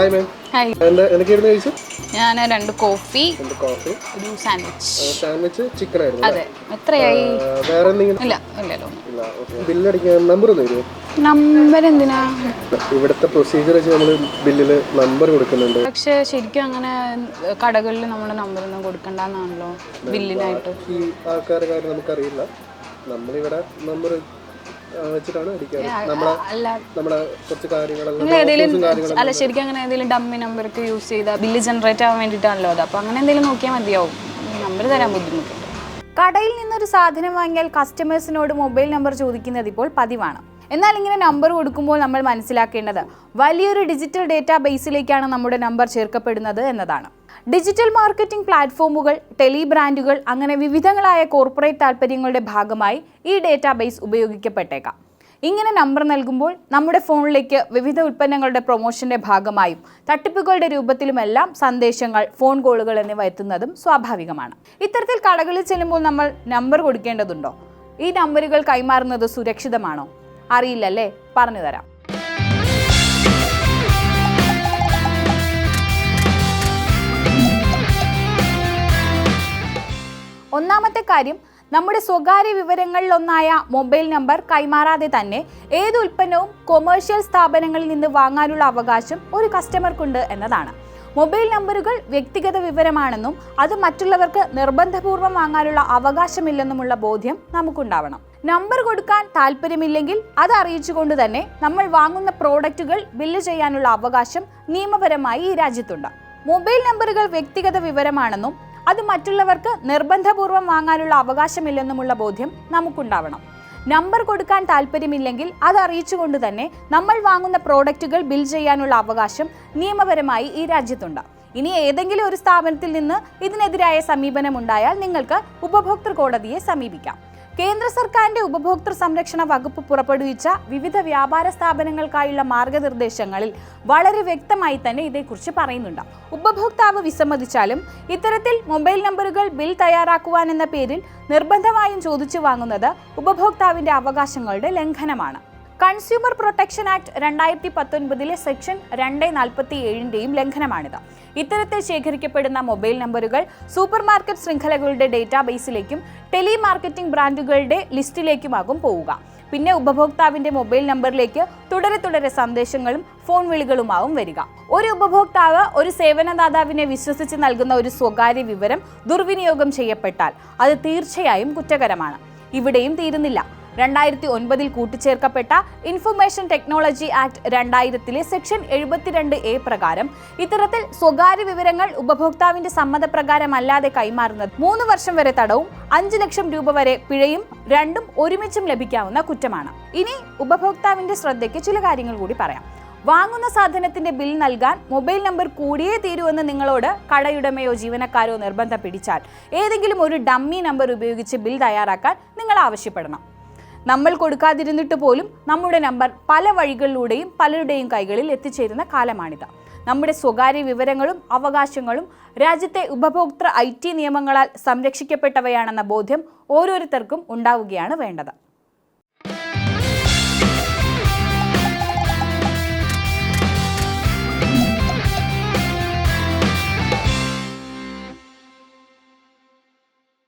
Hi ma'am hi എന്താ എന്തൊക്കെയായിരുന്നു കഴിച്ചു ഞാൻ രണ്ട് കോഫി രണ്ട് കോഫി. ഒരു സാൻഡ്വിച്ച്. സാൻഡ്വിച്ച് ചിക്കൻ ആയിരുന്നു അതെ. എത്രയായി? വേറെ എന്തെങ്കിലും ഇല്ല ഇല്ലല്ലോ ഇല്ല. ഓക്കെ. ബില്ലടിക്കാൻ നമ്പർ തരുമോ? നമ്പർ എന്തിനാ? ഇവിടുത്തെ പ്രൊസീജിയർ വെച്ച് നമ്മൾ ബില്ലിൽ നമ്പർ കൊടുക്കുന്നുണ്ട്. പക്ഷെ ശരിക്കും അങ്ങനെ കടകളിൽ നമ്മുടെ നമ്പർ ഒന്നും കൊടുക്കണ്ടെന്നാണല്ലോ ബില്ലിനായിട്ട് ഈ ആൾക്കാരുടെ കാര്യം നമുക്കറിയില്ല. നമ്മളിവിടെ നമ്പർ വെച്ചിട്ടാണ് അടിക്കാറ്. നമ്മളെ അല്ല. നമ്മളെ കുറച്ച് കാര്യങ്ങളെല്ലാം അല്ല ശരിക്കും അങ്ങനെ ഏതെങ്കിലും ഡമ്മി നമ്പർക്ക് യൂസ് ചെയ്താൽ ബില്ല് ജനറേറ്റ് ആവാൻ വേണ്ടിട്ടാണല്ലോ അത്. അപ്പോൾ അങ്ങനെ എന്തെങ്കിലും നോക്കിയാൽ മതിയാവും. നമ്പർ തരാൻ ബുദ്ധിമുട്ടുണ്ട്. കടയിൽ നിന്നൊരു സാധനം വാങ്ങിയാൽ കസ്റ്റമേഴ്സിനോട് മൊബൈൽ നമ്പർ ചോദിക്കുന്നത് ഇപ്പോൾ പതിവാണ്. എന്നാൽ ഇങ്ങനെ നമ്പർ കൊടുക്കുമ്പോൾ നമ്മൾ മനസ്സിലാക്കേണ്ടത് വലിയൊരു ഡിജിറ്റൽ ഡേറ്റാ ബേസിലേക്കാണ് നമ്മുടെ നമ്പർ ചേർക്കപ്പെടുന്നത് എന്നതാണ്. ഡിജിറ്റൽ മാർക്കറ്റിംഗ് പ്ലാറ്റ്ഫോമുകൾ ടെലി ബ്രാൻഡുകൾ അങ്ങനെ വിവിധങ്ങളായ കോർപ്പറേറ്റ് താൽപ്പര്യങ്ങളുടെ ഭാഗമായി ഈ ഡേറ്റാ ബേസ് ഉപയോഗിക്കപ്പെട്ടേക്കാം. ഇങ്ങനെ നമ്പർ നൽകുമ്പോൾ നമ്മുടെ ഫോണിലേക്ക് വിവിധ ഉൽപ്പന്നങ്ങളുടെ പ്രൊമോഷന്റെ ഭാഗമായും തട്ടിപ്പുകളുടെ രൂപത്തിലുമെല്ലാം സന്ദേശങ്ങൾ ഫോൺ കോളുകൾ എന്നിവ എത്തുന്നതും സ്വാഭാവികമാണ്. ഇത്തരത്തിൽ കടകളിൽ ചെല്ലുമ്പോൾ നമ്മൾ നമ്പർ കൊടുക്കേണ്ടതുണ്ടോ? ഈ നമ്പറുകൾ കൈമാറുന്നത് സുരക്ഷിതമാണോ? അറിയില്ലല്ലേ? പറഞ്ഞു തരാം. ഒന്നാമത്തെ കാര്യം നമ്മുടെ സ്വകാര്യ വിവരങ്ങളിലൊന്നായ മൊബൈൽ നമ്പർ കൈമാറാതെ തന്നെ ഏത് ഉൽപ്പന്നവും കൊമേഴ്ഷ്യൽ സ്ഥാപനങ്ങളിൽ നിന്ന് വാങ്ങാനുള്ള അവകാശം ഒരു കസ്റ്റമർക്കുണ്ട് എന്നതാണ്. മൊബൈൽ നമ്പറുകൾ വ്യക്തിഗത വിവരമാണെന്നും അത് മറ്റുള്ളവർക്ക് നിർബന്ധപൂർവം വാങ്ങാനുള്ള അവകാശമില്ലെന്നുമുള്ള ബോധ്യം നമുക്കുണ്ടാവണം. നമ്പർ കൊടുക്കാൻ താല്പര്യമില്ലെങ്കിൽ അത് അറിയിച്ചുകൊണ്ട് തന്നെ നമ്മൾ വാങ്ങുന്ന പ്രോഡക്റ്റുകൾ ബില്ല് ചെയ്യാനുള്ള അവകാശം നിയമപരമായി ഈ രാജ്യത്തുണ്ട്. മൊബൈൽ നമ്പറുകൾ വ്യക്തിഗത വിവരമാണെന്നും അത് മറ്റുള്ളവർക്ക് നിർബന്ധപൂർവം വാങ്ങാനുള്ള അവകാശമില്ലെന്നുമുള്ള ബോധ്യം നമുക്കുണ്ടാവണം. നമ്പർ കൊടുക്കാൻ താല്പര്യമില്ലെങ്കിൽ അത് അറിയിച്ചുകൊണ്ട് തന്നെ നമ്മൾ വാങ്ങുന്ന പ്രോഡക്റ്റുകൾ ബിൽ ചെയ്യാനുള്ള അവകാശം നിയമപരമായി ഈ രാജ്യത്തുണ്ട്. ഇനി ഏതെങ്കിലും ഒരു സ്ഥാപനത്തിൽ നിന്ന് ഇതിനെതിരായ സമീപനം ഉണ്ടായാൽ നിങ്ങൾക്ക് ഉപഭോക്തൃ കോടതിയെ സമീപിക്കാം. കേന്ദ്ര സർക്കാരിന്റെ ഉപഭോക്തൃ സംരക്ഷണ വകുപ്പ് പുറപ്പെടുവിച്ച വിവിധ വ്യാപാര സ്ഥാപനങ്ങൾക്കായുള്ള മാർഗനിർദ്ദേശങ്ങളിൽ വളരെ വ്യക്തമായി തന്നെ ഇതേക്കുറിച്ച് പറയുന്നുണ്ട്. ഉപഭോക്താവ് വിസമ്മതിച്ചാലും ഇത്തരത്തിൽ മൊബൈൽ നമ്പറുകൾ ബിൽ തയ്യാറാക്കുവാൻ എന്ന പേരിൽ നിർബന്ധമായും ചോദിച്ചു വാങ്ങുന്നത് ഉപഭോക്താവിന്റെ അവകാശങ്ങളുടെ ലംഘനമാണ്. കൺസ്യൂമർ പ്രൊട്ടക്ഷൻ ആക്ട് രണ്ടായിരത്തി പത്തൊൻപതിലെ സെക്ഷൻ രണ്ട് നാൽപ്പത്തി ഏഴിന്റെയും ലംഘനമാണിത്. ഇത്തരത്തിൽ ശേഖരിക്കപ്പെടുന്ന മൊബൈൽ നമ്പറുകൾ സൂപ്പർ മാർക്കറ്റ് ശൃംഖലകളുടെ ഡേറ്റാബേസിലേക്കും ടെലി മാർക്കറ്റിംഗ് ബ്രാൻഡുകളുടെ ലിസ്റ്റിലേക്കുമാകും പോവുക. പിന്നെ ഉപഭോക്താവിന്റെ മൊബൈൽ നമ്പറിലേക്ക് തുടരെ തുടരെ സന്ദേശങ്ങളും ഫോൺ വിളികളുമാവും വരിക. ഒരു ഉപഭോക്താവ് ഒരു സേവനദാതാവിനെ വിശ്വസിച്ച് നൽകുന്ന ഒരു സ്വകാര്യ വിവരം ദുർവിനിയോഗം ചെയ്യപ്പെട്ടാൽ അത് തീർച്ചയായും കുറ്റകരമാണ്. ഇവിടെയും തീരുന്നില്ല. രണ്ടായിരത്തി ഒൻപതിൽ കൂട്ടിച്ചേർക്കപ്പെട്ട ഇൻഫർമേഷൻ ടെക്നോളജി ആക്ട് രണ്ടായിരത്തിലെ സെക്ഷൻ എഴുപത്തിരണ്ട് എ പ്രകാരം ഇത്തരത്തിൽ സ്വകാര്യ വിവരങ്ങൾ ഉപഭോക്താവിന്റെ സമ്മതപ്രകാരമല്ലാതെ കൈമാറുന്നത് മൂന്ന് വർഷം വരെ തടവും അഞ്ച് ലക്ഷം രൂപ വരെ പിഴയും രണ്ടും ഒരുമിച്ചും ലഭിക്കാവുന്ന കുറ്റമാണ്. ഇനി ഉപഭോക്താവിന്റെ ശ്രദ്ധയ്ക്ക് ചില കാര്യങ്ങൾ കൂടി പറയാം. വാങ്ങുന്ന സാധനത്തിന്റെ ബിൽ നൽകാൻ മൊബൈൽ നമ്പർ കൂടിയേ തീരുവെന്ന് നിങ്ങളോട് കടയുടമയോ ജീവനക്കാരോ നിർബന്ധം പിടിച്ചാൽ ഏതെങ്കിലും ഒരു ഡമ്മി നമ്പർ ഉപയോഗിച്ച് ബിൽ തയ്യാറാക്കാൻ നിങ്ങൾ ആവശ്യപ്പെടണം. നമ്മൾ കൊടുക്കാതിരുന്നിട്ട് പോലും നമ്മുടെ നമ്പർ പല വഴികളിലൂടെയും പലരുടെയും കൈകളിൽ എത്തിച്ചേരുന്ന കാലമാണിത്. നമ്മുടെ സ്വകാര്യ വിവരങ്ങളും അവകാശങ്ങളും രാജ്യത്തെ ഉപഭോക്തൃ ഐ നിയമങ്ങളാൽ സംരക്ഷിക്കപ്പെട്ടവയാണെന്ന ബോധ്യം ഓരോരുത്തർക്കും ഉണ്ടാവുകയാണ് വേണ്ടത്.